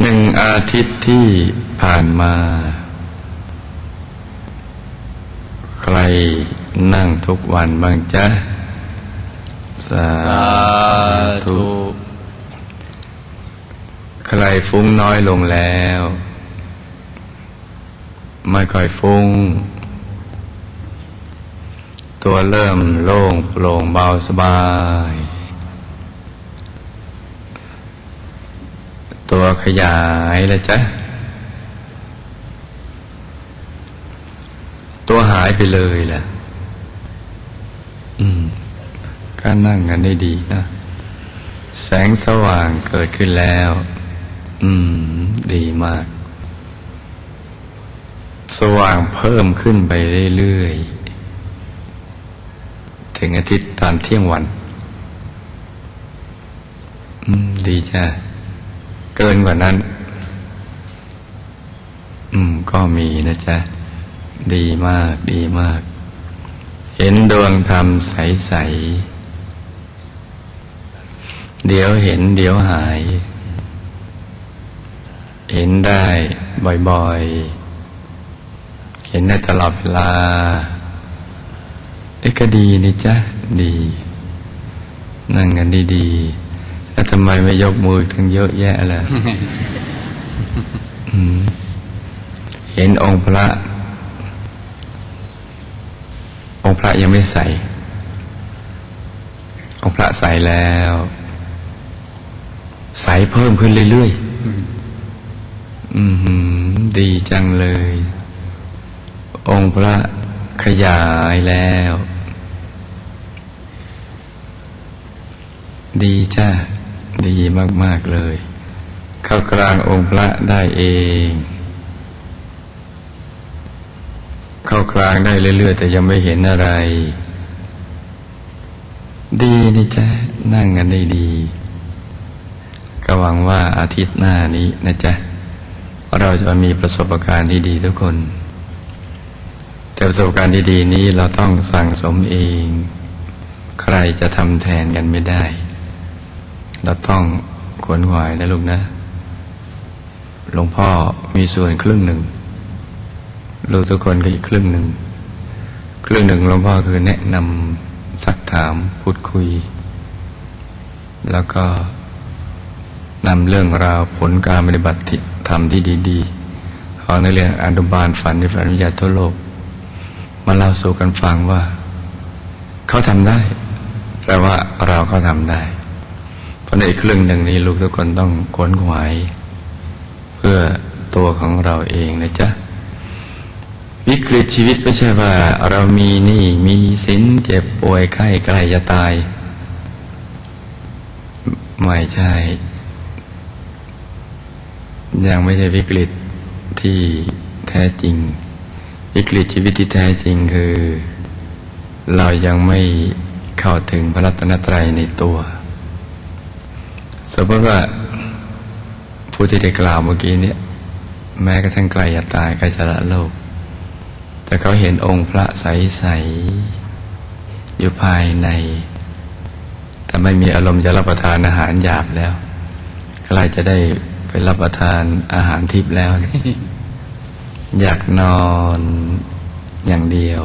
หนึ่งอาทิตย์ที่ผ่านมา ใครนั่งทุกวันบ้างจ๊ะสาสาธุ ใครฟุ้งน้อยลงแล้ว ไม่ค่อยฟุ้ง ตัวเริ่มโล่งโปร่งเบาสบาย ตัวขยายแล้วจ๊ะ ตัวหายไปเลยแหละอืมก็นั่งกันได้ดีนะ แสงสว่างเกิดขึ้นแล้ว อืม ดีมาก สว่างเพิ่มขึ้นไปเรื่อยๆ ถึงอาทิตย์ตอนเที่ยงวัน อืม ดีจ้ะ เกินกว่านั้น อืม ก็มีนะจ๊ะ ดีมาก ดีมาก เห็นดวงธรรมใส ๆ เดี๋ยวเห็นเดี๋ยวหาย เห็นได้บ่อย ๆ เห็นได้ตลอดเวลาเอ้ก็ดีนี่จ๊ะ ดี นั่งกันดี ๆ ทำไมไม่ยกมือทั้งเยอะแยะล่ะอืมเห็นองค์พระ องค์พระยังไม่ใส่ องค์พระใส่แล้ว ใสเพิ่มขึ้นเรื่อยๆ อือหือดีจังเลย องค์พระขยายแล้ว ดีจ้า ดีมาก ๆ เลย เข้ากลางองค์พระได้เอง เข้ากลางได้เรื่อย ๆ แต่ยังไม่เห็นอะไร ดีนี่จ้ะนั่งกันได้ดี ก็หวังว่าอาทิตย์หน้านี้นะจ๊ะ เราจะมีประสบการณ์ที่ดีทุกคน แต่ประสบการณ์ที่ดีนี้เราต้องสั่งสมเอง ใครจะทำแทนกันไม่ได้ เราต้องขวนขวายนะลูกนะ หลวงพ่อมีส่วนครึ่งหนึ่ง ลูกทุกคนก็อีกครึ่งหนึ่ง ครึ่งหนึ่งหลวงพ่อคือแนะนำสักถามพูดคุย แล้วก็นำเรื่องราวผลการปฏิบัติธรรมที่ดีๆของในเรื่องอนุบาลฝันในฝันวิทยาทั่วโลก มาเล่าสู่กันฟังว่า เขาทำได้แปลว่าเราก็ทำได้ ราะในอีกครึ่งหนึ่งนี้ลูกทุกคนต้องขวนขวาย เพื่อตัวของเราเองนะจ๊ะวิกฤตชีวิตไม่ใช่ว่า เรามีหนี้มีสินเจ็บป่วยไข้ใกล้จะตาย ไม่ใช่ ยังไม่ใช่วิกฤตที่แท้จริง วิกฤตชีวิตที่แท้จริงคือ เรายังไม่เข้าถึงพระรัตนตรัยในตัว สมมติว่าผู้ที่ได้กล่าวเมื่อกี้เนี่ยแม้กระทั่งไกลจะตายใกลจะละโลก แต่เขาเห็นองค์พระใสๆอยู่ภายในถ้าไม่มีอารมณ์จะรับประทานอาหารหยาบแล้วใกล้จะได้ไปรับประทานอาหารทิพย์แล้ว อยากนอนอย่างเดียว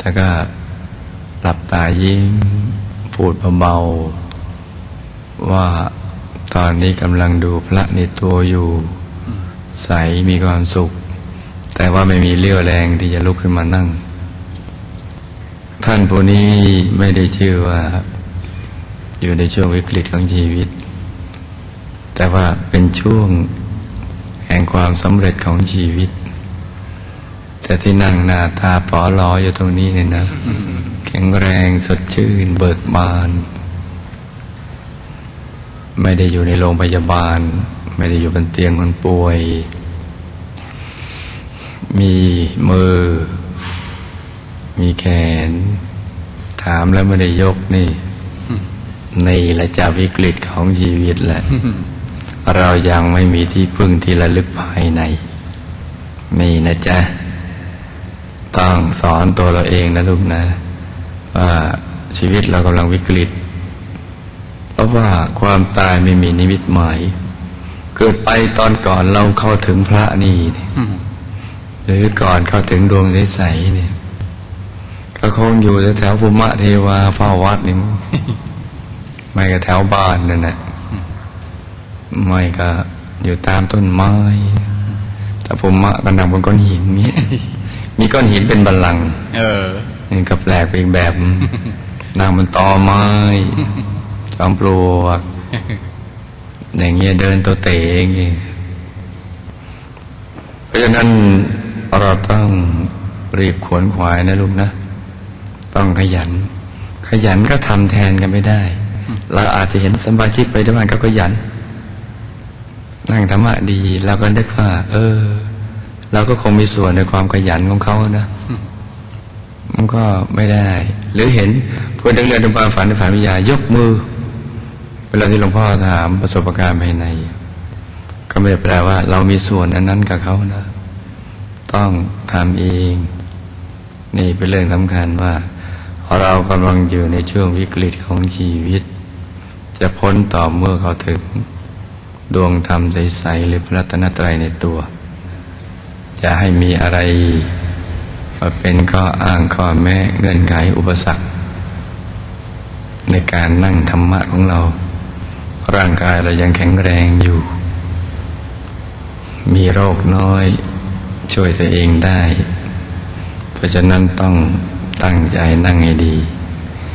ถ้าก็หลับตายิ้มพูดเบาๆ ว่าตอนนี้กำลังดูพระในตัวอยู่ ใสมีความสุข แต่ว่าไม่มีเรี่ยวแรงที่จะลุกขึ้นมานั่ง ท่านผู้นี้ไม่ได้ชื่อว่า อยู่ในช่วงวิกฤตของชีวิต แต่ว่าเป็นช่วงแห่งความสำเร็จของชีวิต แต่ที่นั่งหน้าตาปอลออยู่ตรงนี้เนี่ยนะ แข็งแรงสดชื่นเบิกบาน ไม่ได้อยู่ในโรงพยาบาล ไม่ได้อยู่บนเตียงคนป่วย มีมือ มีแขน ถามแล้วไม่ได้ยกนี่ นี่แหละจะวิกฤตของชีวิตแหละ เรายังไม่มีที่พึ่งที่ระลึกภายใน นี่นะจ๊ะ ต้องสอนตัวเราเองนะลูกนะ ว่าชีวิตเรากำลังวิกฤต เพราะว่าความตายไม่มีนิมิตหมาย เกิดไปตอนก่อนเราเข้าถึงพระนี่เนี่ยอืมหรือก่อนเข้าถึงดวงใสๆเนี่ยก็คงอยู่แถวๆภูมิเทวาเฝ้าวัดนี่มั้งไม่ก็แถวบ้านนั่นแหละไม่ก็อยู่ตามต้นไม้ แต่ภูมิก็นั่งบนก้อนหินนี้มีก้อนหินเป็นบัลลังก์เออนี่ก็แปลกไปอีกแบบนั่งบนตอไม้ จอมปลวก อย่างเงี้ยเดินตัวเตะอย่างเงี้ยเพราะฉะนั้นเราต้องรีบขวนขวายนะลูกนะ ต้องขยัน ขยันก็ทำแทนกันไม่ได้ เราอาจจะเห็นสมาชิกไปด้วยกันก็ขยัน นั่งธรรมะดีเราก็นึกว่า เออ เราก็คงมีส่วนในความขยันของเขานะมันก็ไม่ได้ หรือเห็นเพื่อนนักเรียนในความฝันในฝันวิทยายกมือ เวลาที่หลวงพ่อถามประสบการณ์ภายใน ก็ไม่ได้แปลว่า เรามีส่วนอันนั้นกับเขานะ ต้องทำเอง นี่เป็นเรื่องสำคัญว่า เรากำลังอยู่ในช่วงวิกฤตของชีวิต จะพ้นต่อเมื่อเขาถึง ดวงธรรมใสๆหรือพระรัตนตรัยในตัว จะให้มีอะไรมาเป็นข้ออ้างข้อแม้เงื่อนไขอุปสรรคในการนั่งธรรมะของเรา ร่างกายเรายังแข็งแรงอยู่ มีโรคน้อย ช่วยตัวเองได้ เพราะฉะนั้นต้องตั้งใจนั่งให้ดี